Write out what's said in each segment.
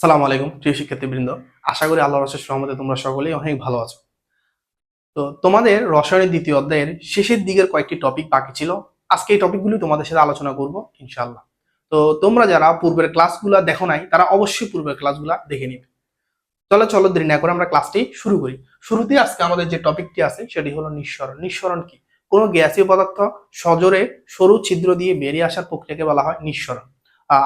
সালাম আলাইকুম, প্রিয় শিক্ষার্থীবৃন্দ। আশা করি আল্লাহ রসের সহমতে তোমরা সকলেই অনেক ভালো আছো। তো তোমাদের রসায়নের দ্বিতীয় অধ্যায়ের শেষের দিকের কয়েকটি টপিক বাকি ছিল। আজকে এই টপিকগুলি তোমাদের সাথে আলোচনা করব, ইনশাআল্লাহ। তো তোমরা যারা পূর্বের ক্লাসগুলো দেখো নাই, তারা অবশ্যই পূর্বের ক্লাসগুলো দেখে নিবে। চলো চলো, দেরি না করে আমরা ক্লাসটি শুরু করি। শুরুতে আজকে আমাদের যে টপিকটি আছে, সেটি হলো নিঃসরণ। নিঃসরণ কি? কোনো গ্যাসীয় পদার্থ সজোরে সরু ছিদ্র দিয়ে বেরিয়ে আসার প্রক্রিয়াকে বলা হয় নিঃসরণ।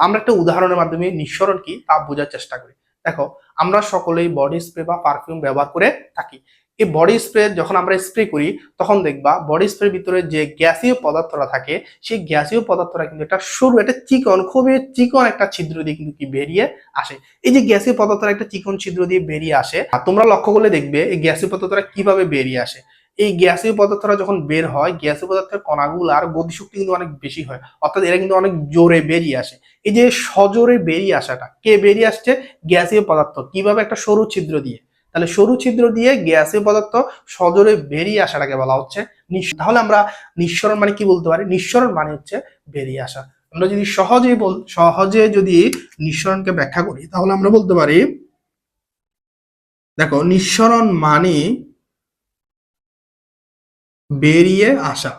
আমরা একটা উদাহরণের মাধ্যমে নিঃসরণ কি তা বোঝার চেষ্টা করি। দেখো, আমরা সকলেই বডি স্প্রে বা পারফিউম ব্যবহার করে থাকি। এই বডি স্প্রে যখন আমরা স্প্রে করি, তখন দেখবা বডি স্প্রের ভিতরে যে গ্যাসীয় পদার্থটা থাকে, সেই গ্যাসীয় পদার্থটা কিন্তু একটা সরু, একটা চিকন, খুবই চিকন একটা ছিদ্র দিয়ে কিন্তু কি বেরিয়ে আসে। এই যে গ্যাসীয় পদার্থটা একটা চিকন ছিদ্র দিয়ে বেরিয়ে আসে, আর তোমরা লক্ষ্য করলে দেখবে এই গ্যাসীয় পদার্থটা কীভাবে বেরিয়ে আসে। এই গ্যাসীয় পদার্থটা যখন বের হয়, গ্যাসীয় পদার্থের কণাগুলার গতিশক্তি কিন্তু অনেক বেশি হয়। অর্থাৎ এরা কিন্তু অনেক জোরে বেরিয়ে আসে। এই যে সজোরে বেরিয়ে আসাটা, কে বেরিয়ে আসছে? গ্যাসীয় পদার্থ। কীভাবে একটা সরু ছিদ্র দিয়ে? তাহলে সরু ছিদ্র দিয়ে গ্যাসীয় পদার্থ সজোরে বেরিয়ে আসাটাকে বলা হচ্ছে তাহলে আমরা নিঃসরণ মানে কি বলতে পারি? নিঃসরণ মানে হচ্ছে বেরিয়ে আসা। আমরা যদি সহজে বল সহজে যদি নিঃসরণকে ব্যাখ্যা করি, তাহলে আমরা বলতে পারি, দেখো, নিঃসরণ মানে বেরিয়ে আসা।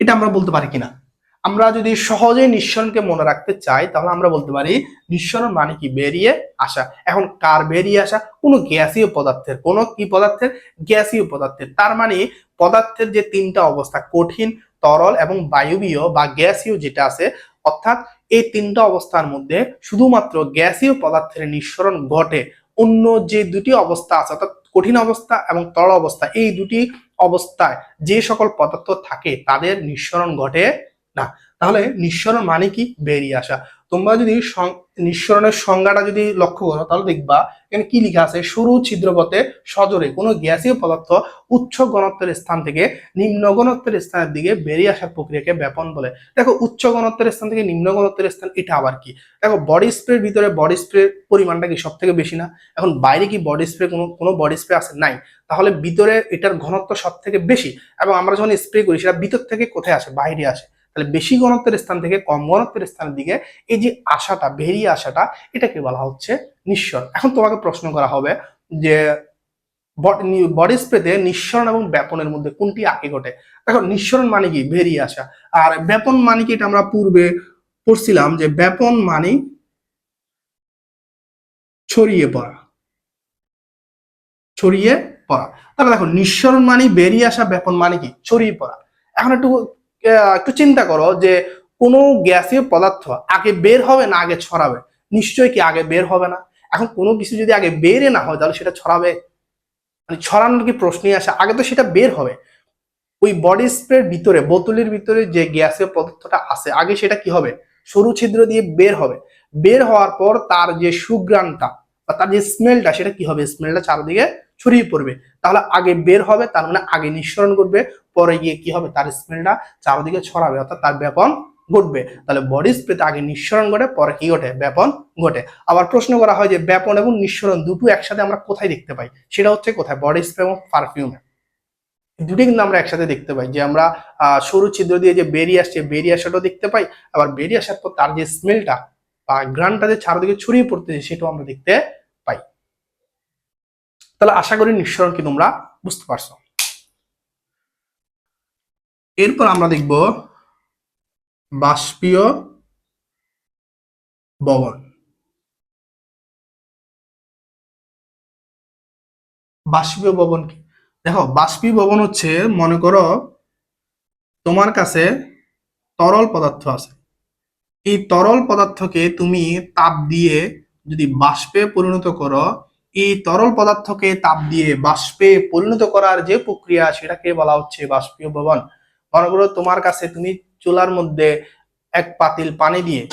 এটা আমরা বলতে পারি কিনা? আমরা যদি সহজে নিঃসরণকে মনে রাখতে চাই, তাহলে আমরা বলতে পারি নিঃসরণ মানে কি? বেরিয়ে আসা। এখন কার বেরিয়ে আসা? কোনো গ্যাসীয় পদার্থের। কোনো কি পদার্থের? গ্যাসীয় পদার্থের। তার মানে পদার্থের যে তিনটা অবস্থা, কঠিন, তরল এবং বায়বীয় বা গ্যাসীয় যেটা আছে, অর্থাৎ এই তিনটা অবস্থার মধ্যে শুধুমাত্র গ্যাসীয় পদার্থের নিঃসরণ ঘটে। অন্য যে দুটি অবস্থা আছে, অর্থাৎ কঠিন অবস্থা এবং তরল অবস্থা, এই দুটি অবস্থায় যে সকল পদার্থ থাকে তাদের নিঃসরণ ঘটে না। তাহলে নিঃসরণ মানে কি? বেরিয়ে আসা। তোমরা যদি নিঃসরণের সংজ্ঞাটা যদি লক্ষ্য করো, তাহলে দেখবা এখানে কি লেখা আছে? সরু ছিদ্রপথে সজোরে কোনো গ্যাসীয় পদার্থ উচ্চ ঘনত্বের স্থান থেকে নিম্ন ঘনত্বের স্থানের দিকে বেরিয়ে আসার প্রক্রিয়াকে ব্যাপন বলে। দেখো, উচ্চ ঘনত্বের স্থান থেকে নিম্ন ঘনত্বের স্থান, এটা আবার কি? দেখো বডি স্প্রের ভিতরে বডি স্প্রে পরিমাণটা কি সব থেকে বেশি না? এখন বাইরে কি বডি স্প্রে কোনো কোনো বডি স্প্রে আছে নাই। তাহলে ভিতরে এটার ঘনত্ব সব থেকে বেশি। এবং আমরা যখন স্প্রে করি, সেটা ভিতর থেকে কোথায় আসে? বাইরে আসে। তাহলে বেশি ঘনত্বের স্থান থেকে কম ঘনত্বের স্থানের দিকে এই যে আশাটা, বেরিয়ে আসাটা এটাকে বলা হচ্ছে নিঃসরণ। এখন তোমাকে প্রশ্ন করা হবে যে বডি স্প্রেতে নিঃসরণ এবং ব্যাপনের মধ্যে কোনটি আগে ঘটে? দেখো, নিঃসরণ মানে কি? বেরিয়ে আসা। আর ব্যাপন মানে কি? এটা আমরা পূর্বে পড়ছিলাম যে ব্যাপন মানে ছড়িয়ে পড়া। ছড়িয়ে পড়া। তাহলে দেখো, নিঃসরণ মানে বেরিয়ে আসা, ব্যাপন মানে কি? ছড়িয়ে পড়া। এখন একটু একটু চিন্তা করো যে কোনো গ্যাসীয় পদার্থ আগে বের হবে না, আগে ছড়াবে? নিশ্চয়ই কি আগে বের হবে না? এখন কোনো কিছু যদি আগে বেরে না হয়, তাহলে সেটা ছড়াবে? মানে ছড়ানোর কি প্রশ্নই আসে? আগে তো সেটা বের হবে। ওই বডি স্প্রের ভিতরে, বোতলের ভিতরে যে গ্যাসীয় পদার্থটা আছে, আগে সেটা কি হবে? সরু ছিদ্র দিয়ে বের হবে। বের হওয়ার পর তার যে সুগ্রানটা বা তার যে স্মেলটা সেটা কি হবে? স্মেলটা চারদিকে ছড়িয়ে পড়বে। তাহলে আগে বের হবে, তার মানে আগে নিঃসরণ করবে। পরে গিয়ে কি হবে? তার স্মেলটা চারদিকে ছড়াবে, অর্থাৎ তার ব্যাপন ঘটবে। তাহলে বডি স্প্রেতে আগে নিঃসরণ ঘটে, পরে কি ঘটে? ব্যাপন ঘটে। আবার প্রশ্ন করা হয় যে ব্যাপন এবং নিঃসরণ দুটো একসাথে আমরা কোথায় দেখতে পাই? সেটা হচ্ছে কোথায়? বডি স্প্রে এবং পারফিউমে দুটি কিন্তু আমরা একসাথে দেখতে পাই। যে আমরা সরু ছিদ্র দিয়ে যে বেরিয়ে আসছে বেরিয়ে আসাটাও দেখতে পাই। আবার বেরিয়ে আসার পর তার যে স্মেলটা বা গ্রানটা যে চারদিকে ছড়িয়ে পড়তেছে, সেটাও আমরা দেখতে পাই। তাহলে আশা করি নিঃসরণ কি তোমরা বুঝতে পারছ। এরপর আমরা দেখব বাষ্পীয় ববন বাষ্পীয় ববন কি? দেখো, বাষ্পীয় ববন হচ্ছে, মনে করো, তোমার কাছে তরল পদার্থ আছে। এই তরল পদার্থকে তুমি তাপ দিয়ে যদি বাষ্পে পরিণত করো, এই তরল পদার্থকে তাপ দিয়ে বাষ্পে পরিণত করার যে প্রক্রিয়া, সেটাকে বলা হচ্ছে বাষ্পীয় ভবন মনে করো তোমার কাছে তুমি চুলার মধ্যে এক পাতিল পানি দিয়ে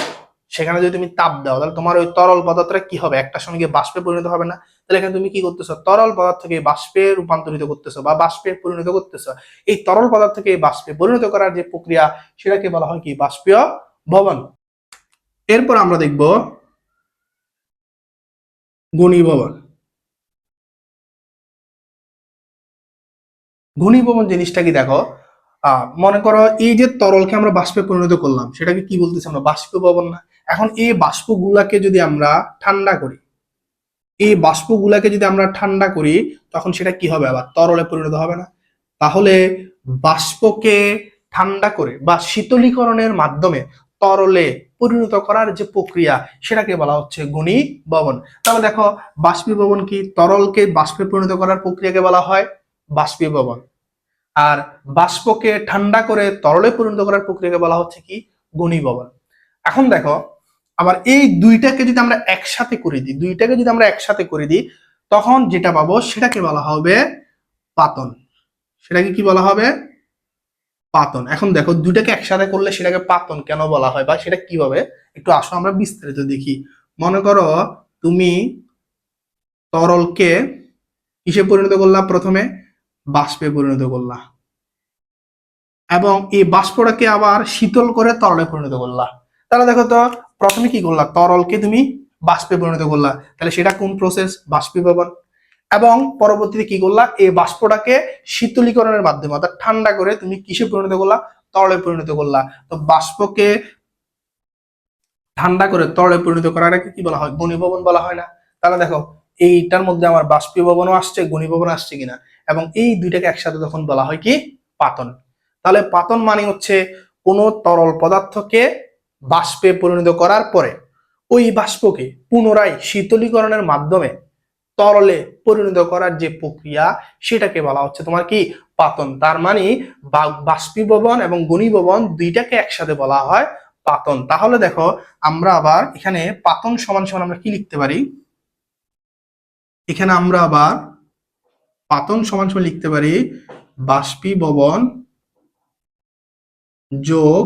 সেখানে যদি তুমি তাপ দাও, তাহলে তোমার ওই তরল পদার্থটা কি হবে? একটা সঙ্গে বাষ্পে পরিণত হবে না। তাহলে এখানে তুমি কি করতেছো? তরল পদার্থকে বাষ্পে রূপান্তরিত করতেছো বা বাষ্পে পরিণত করতেছো। এই তরল পদার্থকে বাষ্পে পরিণত করার যে প্রক্রিয়া, সেটাকে বলা হয় কি? বাষ্পীয় ভবন। এরপর আমরা দেখব ঘনীভবন ঘনীভবন জিনিসটা কি দেখো? মনে করো এই যে তরলকে আমরা বাষ্পে পরিণত করলাম, সেটাকে কি বলতেছি আমরা? বাষ্পীভবন না। এখন এই বাষ্পগুলাকে যদি আমরা ঠান্ডা করি, এই বাষ্পগুলাকে যদি আমরা ঠান্ডা করি, তখন সেটা কি হবে? আবার তরলে পরিণত হবে না। তাহলে বাষ্পকে ঠান্ডা করে বা শীতলীকরণের মাধ্যমে তরলে পরিণত করার যে প্রক্রিয়া, সেটাকে বলা হচ্ছে ঘনীভবন। তাহলে দেখো, বাষ্পীভবন কি? তরলকে বাষ্পে পরিণত করার প্রক্রিয়াকে বলা হয় বাষ্পীভবন। আর বাষ্পকে ঠান্ডা করে তরলে পরিণত করার প্রক্রিয়াকে বলা হচ্ছে কি? ঘনীভবন। এখন দেখো, আবার এই দুইটাকে যদি আমরা একসাথে করে দিই, দুইটাকে যদি আমরা একসাথে করে দিই, তখন যেটা পাবো সেটাকে বলা হবে পাতন। সেটাকে কি বলা হবে? পাতন। এখন দেখো, দুইটাকে একসাথে করলে সেটাকে পাতন কেন বলা হয় বা সেটা কীভাবে? একটু আসো, আমরা বিস্তারিত দেখি। মনে করো, তুমি তরলকে কিসে পরিণত করলা প্রথমে? বাষ্পে পরিণত করলা। এবং এই বাষ্পটাকে আবার শীতল করে তরলে পরিণত করলা। তাহলে দেখো তো, প্রথমে কি করলা? তরলকে তুমি বাষ্পে পরিণত করলা। তাহলে সেটা কোন প্রসেস বাষ্পীভবন এবং পরবর্তীতে কি করলা? এই বাষ্পটাকে শীতলীকরণের মাধ্যমে, অর্থাৎ ঠান্ডা করে তুমি কিসে পরিণত করলা? তরলে পরিণত করলা। তো বাষ্পকে ঠান্ডা করে তরলে পরিণত করাটাকে কি বলা হয়? ঘনীভবন বলা হয় না। তাহলে দেখো, এইটার মধ্যে আমার বাষ্পীভবনও আসছে ঘনীভবন আসছে কিনা? এবং এই দুইটাকে একসাথে তখন বলা হয় কি? পাতন। তাহলে পাতন মানে হচ্ছে কোনো তরল পদার্থকে বাষ্পে পরিণত করার পরে ওই বাষ্পকে পুনরায় শীতলীকরণের মাধ্যমে তরলে পরিণত করার যে প্রক্রিয়া, সেটাকে বলা হচ্ছে তোমার কি? পাতন। তার মানে বাষ্পীভবন এবং ঘনীভবন দুইটাকে একসাথে বলা হয় পাতন। তাহলে দেখো, আমরা আবার এখানে পাতন সমান সমান আমরা কি লিখতে পারি? এখানে আমরা আবার পাতন সমান সমান লিখতে পারি বাষ্পীভবন যোগ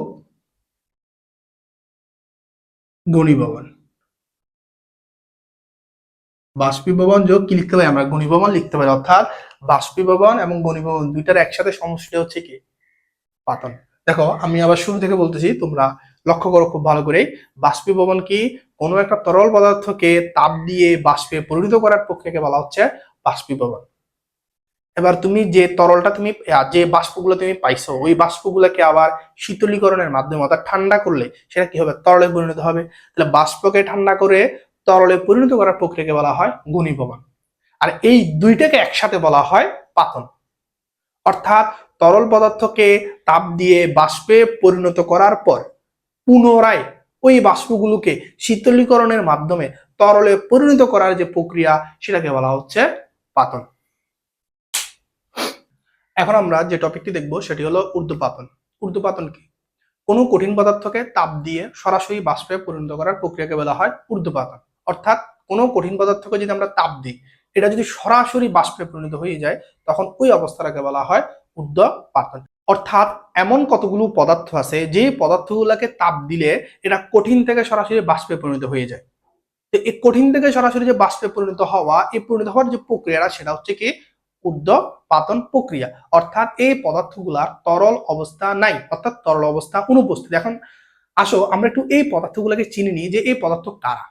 ঘনীভবন। বাষ্পীভবন যোগ কি লিখতে পারি? আমরা ঘনীভবন লিখতে পারি, অর্থাৎ বাষ্পীভবন এবং ঘনীভবন দুইটার একসাথে সমষ্টি হচ্ছে কি? পাতন। দেখো, আমি আবার শুরু থেকে বলতেছি, তোমরা লক্ষ্য করো খুব ভালো করে বাষ্পীভবন কি? কোনো একটা তরল পদার্থকে তাপ দিয়ে বাষ্পে পরিণত করার প্রক্রিয়াকে বলা হচ্ছে বাষ্পীভবন। এবার তুমি যে তরলটা তুমি যে বাষ্পগুলো তুমি পাইছো, ওই বাষ্পগুলোকে আবার শীতলীকরণের মাধ্যমে, অর্থাৎ ঠান্ডা করলে সেটা কি হবে তরলে পরিণত হবে। তাহলে বাষ্পকে ঠান্ডা করে তরলে পরিণত করার প্রক্রিয়াকে বলা হয় ঘনীভবন আর এই দুইটাকে একসাথে বলা হয় পাতন। অর্থাৎ তরল পদার্থকে তাপ দিয়ে বাষ্পে পরিণত করার পর পুনরায় ওই বাষ্পগুলোকে শীতলীকরণের মাধ্যমে তরলে পরিণত করার যে প্রক্রিয়া, সেটাকে বলা হচ্ছে পাতন। এখন আমরা যে টপিকটি দেখব সেটি হলো ঊর্ধ্বপাতন ঊর্ধ্বপাতন কি? কোনো কঠিন পদার্থকে তাপ দিয়ে সরাসরি বাষ্পে পরিণত করার প্রক্রিয়াকে বলা হয় ঊর্ধ্বপাতন অর্থাৎ কোনো কঠিন পদার্থকে যদি আমরা তাপ দিই, এটা যদি সরাসরি বাষ্পে পরিণত হয়ে যায়, তখন ওই অবস্থাটাকে বলা হয় ঊর্ধ্বপাতন অর্থাৎ এমন কতগুলো পদার্থ আছে, যে পদার্থগুলোকে তাপ দিলে এটা কঠিন থেকে সরাসরি বাষ্পে পরিণত হয়ে যায়। তো এই কঠিন থেকে সরাসরি যে বাষ্পে পরিণত হওয়া, এই পরিণত হওয়ার যে প্রক্রিয়াটা, সেটা হচ্ছে কি? ঊর্ধ্বপাতন প্রক্রিয়া। অর্থাৎ এই পদার্থগুলার তরল অবস্থা নাই, অর্থাৎ তরল অবস্থা অনুপস্থিত। এখন আসো, আমরা একটু এই পদার্থগুলোকে চিনি নিই যে এই পদার্থ কারা?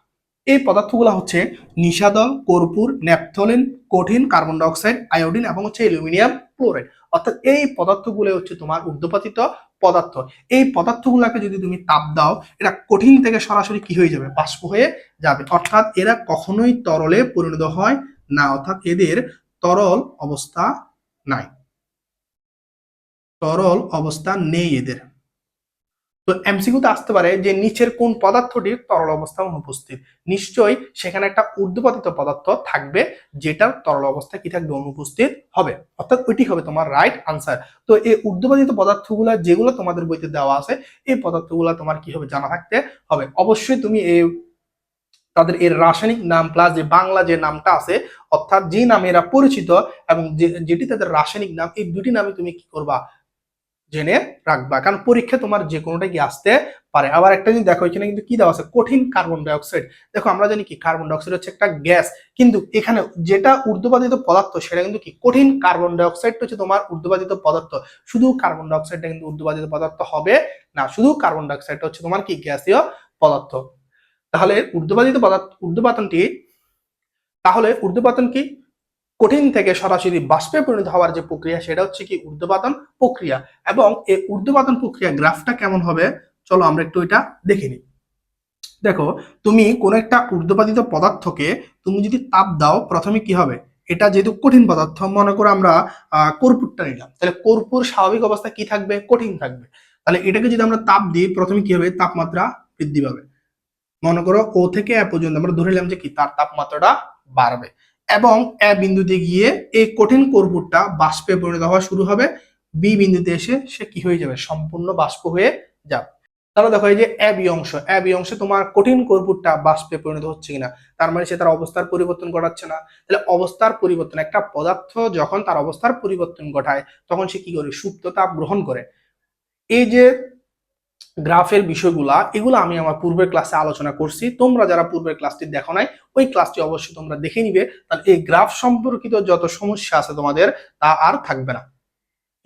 এই পদার্থগুলো হচ্ছে নিশাদল কর্পূর, ন্যাপথলিন, কঠিন কার্বন ডাইঅক্সাইড, আয়োডিন এবং হচ্ছে অ্যালুমিনিয়াম ক্লোরাইড। অর্থাৎ এই পদার্থগুলো হচ্ছে তোমার ঊর্ধ্বপাতিত পদার্থ। এই পদার্থগুলোকে যদি তুমি তাপ দাও এটা কঠিন থেকে সরাসরি কি হয়ে যাবে? বাষ্প হয়ে যাবে। অর্থাৎ এরা কখনোই তরলে পরিণত হয় না। অর্থাৎ এদের তরল অবস্থা নাই। তরল অবস্থা নেই এদের। তো এমসিকিউতে আসতে পারে যে নিচের কোন পদার্থটির তরল অবস্থা অনুপস্থিত। নিশ্চয়ই সেখানে একটা ঊর্ধ্বপাতিত পদার্থ থাকবে, যেটার তরল অবস্থা কি থাকবে? অনুপস্থিত হবে। অর্থাৎ ওইটি হবে তোমার রাইট আনসার তো এই ঊর্ধ্বপাতিত পদার্থগুলো যেগুলো তোমাদের বইতে দেওয়া আছে, এই পদার্থগুলো তোমার কি হবে? জানা থাকতে হবে। অবশ্যই তুমি এই তাদের এর রাসায়নিক নাম প্লাস যে বাংলা যে নামটা আছে, অর্থাৎ যে নামে এরা পরিচিত এবং যেটি তাদের রাসায়নিক নাম, এই দুটি নামে তুমি কি করবা? জেনে রাখবা। কারণ পরীক্ষা তোমার যে কোনোটা কি আসতে পারে। আবার একটা জিনিস দেখো, এখানে কিন্তু কি দেওয়া আছে? কঠিন কার্বন ডাইঅক্সাইড দেখো, আমরা জানি কি কার্বন ডাইঅক্সাইড হচ্ছে একটা গ্যাস কিন্তু এখানে যেটা ঊর্ধ্বপাতিত পদার্থ, সেটা কিন্তু কি? কঠিন কার্বন ডাইঅক্সাইড হচ্ছে তোমার ঊর্ধ্বপাতিত পদার্থ। শুধু কার্বন ডাইঅক্সাইডটা কিন্তু ঊর্ধ্বপাতিত পদার্থ হবে না। শুধু কার্বন ডাইঅক্সাইডটা হচ্ছে তোমার কি? গ্যাসীয় পদার্থ। তাহলে ঊর্ধ্বপাতিত পদার্থ, ঊর্ধ্বপাতনটি, তাহলে ঊর্ধ্বপাতন কি? কঠিন থেকে সরাসরি বাষ্পে পরিণত হওয়ার যে প্রক্রিয়া, সেটা হচ্ছে কি ঊর্ধ্বপাতন প্রক্রিয়া। এবং এই ঊর্ধ্বপাতন প্রক্রিয়া গ্রাফটা কেমন হবে? চলো আমরা একটু এটা দেখে নিই। দেখো, তুমি কোন একটা ঊর্ধ্বপাতিত পদার্থকে তুমি যদি তাপ দাও, প্রথমে কি হবে? এটা যেহেতু কঠিন পদার্থ, মনে করো আমরা কর্পূরটা নিলাম। তাহলে কর্পূর স্বাভাবিক অবস্থা কি থাকবে? কঠিন থাকবে। তাহলে এটাকে যদি আমরা তাপ দিই, প্রথমে কি হবে? তাপমাত্রা বৃদ্ধি পাবে। মনে করো ও থেকে এ পর্যন্ত আমরা ধরে নিলাম যে কি? তার তাপমাত্রাটা বাড়বে। এবং এ বিন্দুতে গিয়ে এই কঠিন কর্পূরটা বাষ্পে পরিণত হওয়া শুরু হবে। বি বিন্দুতে এসে সে কি হয়ে যাবে? সম্পূর্ণ বাষ্প হয়ে যাবে। তাহলে দেখো এই যে এ বি অংশ এ বি অংশে তোমার কঠিন কর্পূরটা বাষ্পে পরিণত হচ্ছে কিনা? তার মানে সে তার অবস্থার পরিবর্তন ঘটাচ্ছে না। তাহলে অবস্থার পরিবর্তন, একটা পদার্থ যখন তার অবস্থার পরিবর্তন ঘটায়, তখন সে কি করে? সুপ্ত তাপ গ্রহণ করে। এই যে গ্রাফের বিষয়গুলা, এগুলো আমি আমার পূর্বের ক্লাসে আলোচনা করছি। তোমরা যারা পূর্বের ক্লাসটি দেখো নাই, ওই ক্লাসটি অবশ্যই তোমরা দেখে নিবে। তাহলে এই গ্রাফ সম্পর্কিত যত সমস্যা আছে তোমাদের, তা আর থাকবে না।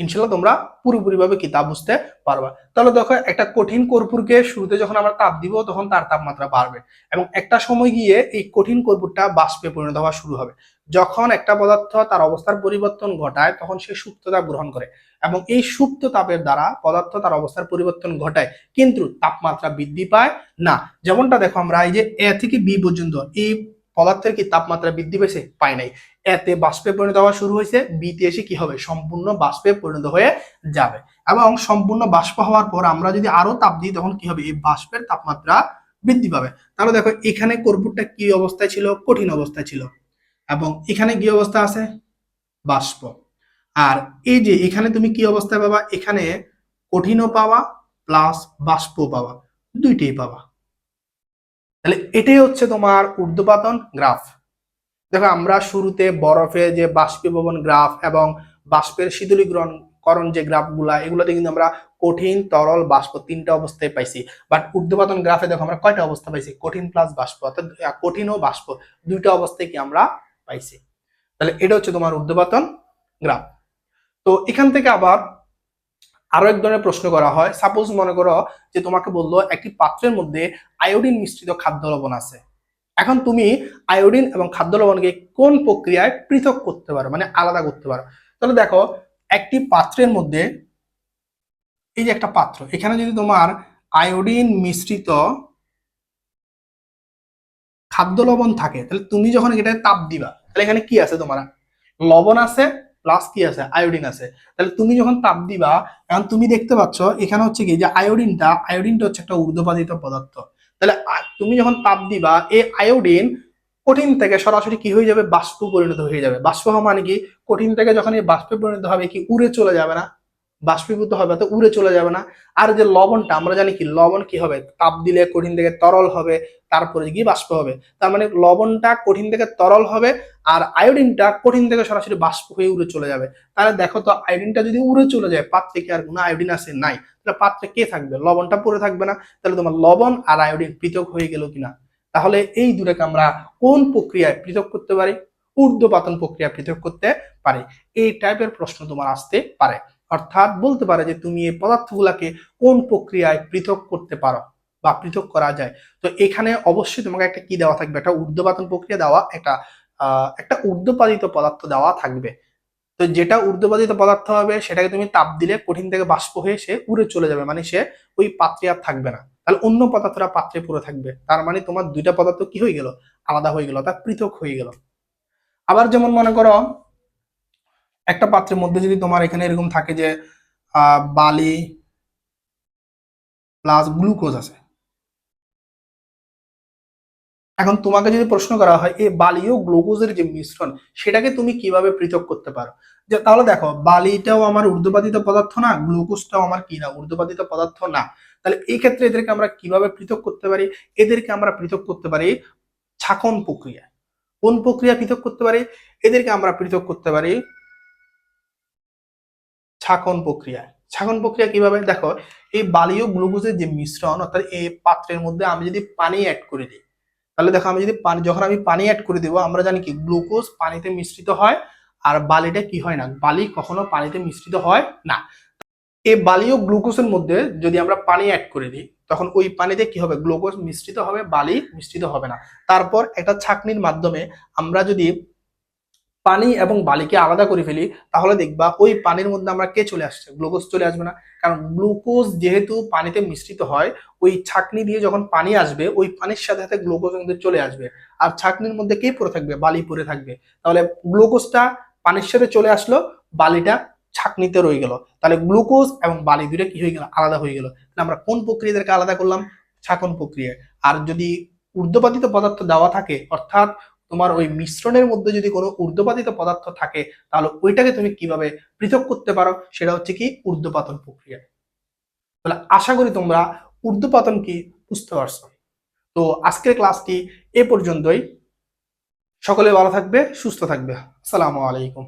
ইনশাল্লাহ তোমরা পুরোপুরিভাবে কিতাব বুঝতে পারবা। তাহলে দেখো, একটা কঠিন কর্পূরকে শুরুতে যখন আমরা তাপ দিব, তখন তার তাপমাত্রা বাড়বে এবং একটা সময় গিয়ে এই কঠিন কর্পূরটা বাষ্পে পরিণত হওয়া শুরু হবে। যখন একটা পদার্থ তার অবস্থার পরিবর্তন ঘটায়, তখন সে সুপ্ত তাপ গ্রহণ করে। এবং এই সুপ্ত তাপের দ্বারা পদার্থ তার অবস্থার পরিবর্তন ঘটায়, কিন্তু তাপমাত্রা বৃদ্ধি পায় না। যেমনটা দেখো আমরা, এই যে এ থেকে বি পর্যন্ত এই পদার্থের কি তাপমাত্রা বৃদ্ধি পেয়েছে? পায় নাই। এতে বাষ্পে পরিণত হওয়া শুরু হয়েছে বিতে এসে কি হবে? সম্পূর্ণ বাষ্পে পরিণত হয়ে যাবে। এবং সম্পূর্ণ বাষ্প হওয়ার পর আমরা যদি আরও তাপ দিই, তখন কি হবে? এই বাষ্পের তাপমাত্রা বৃদ্ধি পাবে। তাহলে দেখো, এখানে কর্পূরটা কি অবস্থায় ছিল? কঠিন অবস্থায় ছিল। এবং এখানে কি অবস্থা আছে? বাষ্প। আর এই যে এখানে তুমি কি অবস্থায় পাবা? এখানে কঠিনও পাওয়া প্লাস বাষ্প পাওয়া দুইটাই পাবা। তাহলে এটাই হচ্ছে তোমার ঊর্ধ্বপাতন গ্রাফ। দেখো আমরা শুরুতে বরফে যে বাষ্পীভবন গ্রাফ এবং বাষ্পের শীতলীকরণ করণ যে গ্রাফগুলা, এগুলোতে কিন্তু আমরা কঠিন, তরল বাষ্প তিনটা অবস্থায় পাইছি। বাট ঊর্ধ্বপাতন গ্রাফে দেখো আমরা কয়টা অবস্থা পাইছি? কঠিন প্লাস বাষ্প, অর্থাৎ কঠিন ও বাষ্প, দুইটা অবস্থায় কি আমরা পাইছি? তাহলে এটা হচ্ছে তোমার ঊর্ধ্বপাতন গ্রাফ। তো এখান থেকে আবার আরও এক ধরনের প্রশ্ন করা হয়। সাপোজ মনে করো যে তোমাকে বলল একটি পাত্রের মধ্যে আয়োডিন মিশ্রিত খাদ্য লবণ আছে। এখন তুমি আয়োডিন এবং খাদ্য লবণকে কোন প্রক্রিয়ায় পৃথক করতে পারো? মানে আলাদা করতে পারো। তাহলে দেখো, একটি পাত্রের মধ্যে এই যে একটা পাত্র, এখানে যদি তোমার আয়োডিন মিশ্রিত খাদ্য লবণ থাকে, তাহলে তুমি যখন এটা তাপ দিবা, তাহলে এখানে কি আছে তোমার? লবণ আছে প্লাস কি আছে আয়োডিন আছে। তাহলে তুমি যখন তাপ দিবা, এখন তুমি দেখতে পাচ্ছ, এখানে হচ্ছে কি যে আয়োডিনটা আয়োডিনটা হচ্ছে একটা ঊর্ধ্বপাতিত পদার্থ। তাহলে তুমি যখন তাপ দিবা, এই আয়োডিন কঠিন থেকে সরাসরি কি হয়ে যাবে? বাষ্প পরিণত হয়ে যাবে। বাষ্প হওয়া মানে কি? কঠিন থেকে যখন এই বাষ্পে পরিণত হবে, কি উড়ে চলে যাবে না? বাষ্পীভূত হবে তো উড়ে চলে যাবে না। আর যে লবণটা, আমরা জানি কি, লবণ কি হবে? তাপ দিলে কঠিন থেকে তরল হবে, তারপরে গিয়ে বাষ্প হবে। তার মানে লবণটা কঠিন থেকে তরল হবে, আর আয়োডিনটা কঠিন থেকে সরাসরি বাষ্প হয়ে উড়ে চলে যাবে। তাহলে দেখো তো, আয়োডিনটা যদি উড়ে চলে যায়, পাত্রে কি আর কোনো আয়োডিন আছে নাই। তাহলে পাত্রে কে থাকবে? লবণটা পড়ে থাকবে না। তাহলে তোমার লবণ আর আয়োডিন পৃথক হয়ে গেল কিনা? তাহলে এই দুটাকে আমরা কোন প্রক্রিয়ায় পৃথক করতে পারি? ঊর্ধ্বপাতন প্রক্রিয়া পৃথক করতে পারি। এই টাইপের প্রশ্ন তোমার আসতে পারে। অর্থাৎ বলতে পারে যে তুমি এই পদার্থগুলাকে কোন প্রক্রিয়ায় পৃথক করতে পারো বা পৃথক করা যায়। তো এখানে অবশ্যই তোমাকে একটা কি দেওয়া থাকবে? একটা ঊর্ধ্বপাতন প্রক্রিয়া দেওয়া, একটা একটা ঊর্ধ্বপাতিত পদার্থ দেওয়া থাকবে। তো যেটা ঊর্ধ্বপাতিত পদার্থ হবে, সেটাকে তুমি তাপ দিলে কঠিন থেকে বাষ্প হয়ে সে উড়ে চলে যাবে মানে সে ওই পাত্রে আর থাকবে না। তাহলে অন্য পদার্থটা পাত্রে পড়ে থাকবে। তার মানে তোমার দুইটা পদার্থ কি হয়ে গেল? আলাদা হয়ে গেল তা পৃথক হয়ে গেল। আবার যেমন মনে করো একটা পাত্রের মধ্যে যদি তোমার এখানে এরকম থাকে যে বালি প্লাস গ্লুকোজ আছে। এখন তোমাকে যদি প্রশ্ন করা হয় এই বালি ও গ্লুকোজের যে মিশ্রণ, সেটাকে তুমি কীভাবে পৃথক করতে পারো? যে, তাহলে দেখো, বালিটাও আমার ঊর্ধ্বপাতিত পদার্থ না গ্লুকোজটাও আমার কি না, ঊর্ধ্বপাতিত পদার্থ না। তাহলে এই ক্ষেত্রে এদেরকে আমরা কীভাবে পৃথক করতে পারি? এদেরকে আমরা পৃথক করতে পারি ছাকন প্রক্রিয়া কোন প্রক্রিয়া পৃথক করতে পারি? এদেরকে আমরা পৃথক করতে পারি ছাকন প্রক্রিয়া। ছাকন প্রক্রিয়া কীভাবে? দেখো, এই বালি ও গ্লুকোজের যে মিশ্রণ, অর্থাৎ এই পাত্রের মধ্যে আমি যদি পানি অ্যাড করে দিই, তাহলে দেখো আমি যদি পানি, যখন আমি পানি অ্যাড করে দেবো, আমরা জানি কি? গ্লুকোজ পানিতে মিশ্রিত হয়, আর বালিটা কি হয় না? বালি কখনো পানিতে মিশ্রিত হয় না। এই বালি ও গ্লুকোজের মধ্যে যদি আমরা পানি অ্যাড করে দিই, তখন ওই পানিতে কি হবে? গ্লুকোজ মিশ্রিত হবে, বালি মিশ্রিত হবে না। তারপর একটা ছাকনির মাধ্যমে আমরা যদি পানি এবং বালিকে আলাদা করে ফেলি, তাহলে দেখবা ওই পানির মধ্যে আমরা কে চলে আসছে? গ্লুকোজ চলে আসবে না। কারণ গ্লুকোজ যেহেতু পানিতে মিশ্রিত হয়, ওই ছাকনি দিয়ে যখন পানি আসবে, ওই পানির সাথে সাথে গ্লুকোজ মধ্যে চলে আসবে। আর ছাকনির মধ্যে কে পড়ে থাকবে? বালি পড়ে থাকবে। তাহলে গ্লুকোজটা পানির সাথে চলে আসলো, বালিটা ছাকনিতে রয়ে গেল। তাহলে গ্লুকোজ এবং বালি দুটো কি হয়ে গেল? আলাদা হয়ে গেল। আমরা কোন প্রক্রিয়াদেরকে আলাদা করলাম? ছাকন প্রক্রিয়া। আর যদি ঊর্ধ্বপাতিত পদার্থ দেওয়া থাকে, অর্থাৎ তোমার ওই মিশ্রণের মধ্যে যদি কোনো ঊর্ধ্বপাতিত পদার্থ থাকে, তাহলে ওইটাকে তুমি কীভাবে পৃথক করতে পারো? সেটা হচ্ছে কি ঊর্ধ্বপাতন প্রক্রিয়া। তাহলে আশা করি তোমরা ঊর্ধ্বপাতন কি বুঝতে পারছ। তো আজকের ক্লাসটি এ পর্যন্তই। সকলে ভালো থাকবে, সুস্থ থাকবে। আসসালামু আলাইকুম।